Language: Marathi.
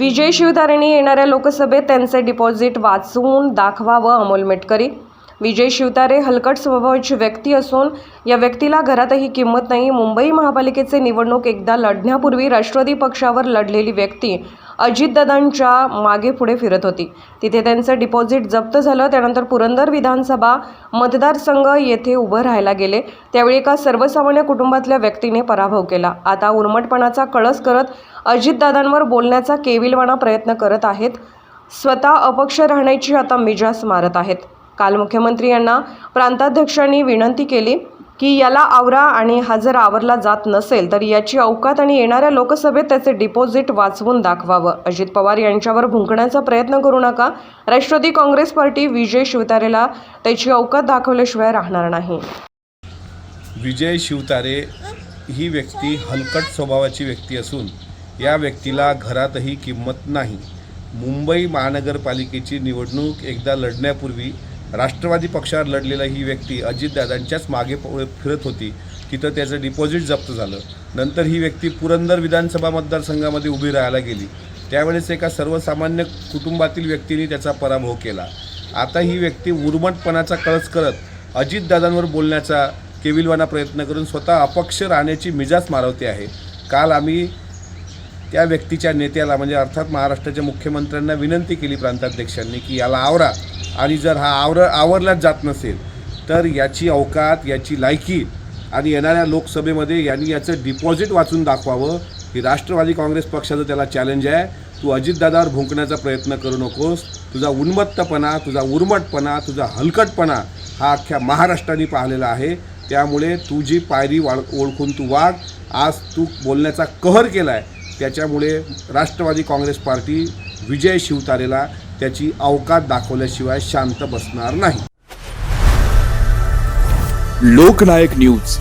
विजय शिवतारेने येणाऱ्या लोकसभेत त्यांचे डिपॉझिट वाचवून दाखवावं अमोल मेटकरी. विजय शिवतारे हलकट स्वभावाची व्यक्ती असून या व्यक्तीला घरातही किंमत नाही. मुंबई महापालिकेचे निवडणूक एकदा लढण्यापूर्वी राष्ट्रवादी पक्षावर लढलेली व्यक्ती अजितदादांच्या मागे पुढे फिरत होती. तिथे त्यांचं डिपॉझिट जप्त झालं. त्यानंतर पुरंदर विधानसभा मतदारसंघ येथे उभं राहायला गेले. त्यावेळी एका सर्वसामान्य कुटुंबातल्या व्यक्तीने पराभव केला. आता उर्मटपणाचा कळस करत अजितदादांवर बोलण्याचा केविलवाणा प्रयत्न करत आहेत. स्वतः अपक्ष राहण्याची आता मिजास मारत आहेत. काल मुख्यमंत्री यांना प्रांताध्यक्षांनी विनंती केली की याला आवरा आणि हा जर आवरला जात नसेल तर याची अवकात आणि येणाऱ्या लोकसभेत त्याचे डिपॉझिट वाचवून दाखवावं. अजित पवार यांच्यावर भुंकण्याचा प्रयत्न करू नका. राष्ट्रवादी काँग्रेस पार्टी विजय शिवतारेला त्याची अवकात दाखवल्याशिवाय राहणार नाही. विजय शिवतारे ही व्यक्ती हलकट स्वभावाची व्यक्ती असून या व्यक्तीला घरातही किंमत नाही. मुंबई महानगरपालिकेची निवडणूक एकदा लढण्यापूर्वी राष्ट्रवादी पक्षावर लढलेला ही व्यक्ती अजितदादांच्याच मागे फिरत होती. तिथं त्याचं डिपॉझिट जप्त झालं. नंतर ही व्यक्ती पुरंदर विधानसभा मतदारसंघामध्ये उभी राहायला गेली. त्यावेळेस एका सर्वसामान्य कुटुंबातील व्यक्तीने त्याचा पराभव केला. आता ही व्यक्ती उर्मटपणाचा कळस करत अजितदादांवर बोलण्याचा केविलवाना प्रयत्न करून स्वतः अपक्ष राहण्याची मिजाज मारवते आहे. काल आम्ही त्या व्यक्तीच्या नेत्याला म्हणजे अर्थात महाराष्ट्राच्या मुख्यमंत्र्यांना विनंती केली प्रांताध्यक्षांनी की याला आवरा. आणि जर हा आवर आवरलाच जात नसेल तर याची अवकात याची लायकी आणि येणाऱ्या लोकसभेमध्ये यांनी याचं डिपॉझिट वाचून दाखवावं. ही राष्ट्रवादी काँग्रेस पक्षाचं त्याला चॅलेंज आहे. तू अजितदादावर भुंकण्याचा प्रयत्न करू नकोस. तुझा उन्मत्तपणा तुझा उर्मटपणा तुझा हलकटपणा हा अख्ख्या महाराष्ट्राने पाहिलेला आहे. त्यामुळे तुझी पायरी वाळ ओळखून तू वाघ आज तू बोलण्याचा कहर केला आहे त्याच्यामुळे राष्ट्रवादी काँग्रेस पार्टी विजय शिवतारेला त्याची अवकात दाखवल्याशिवाय शांत बसणार नाही. लोकनायक न्यूज.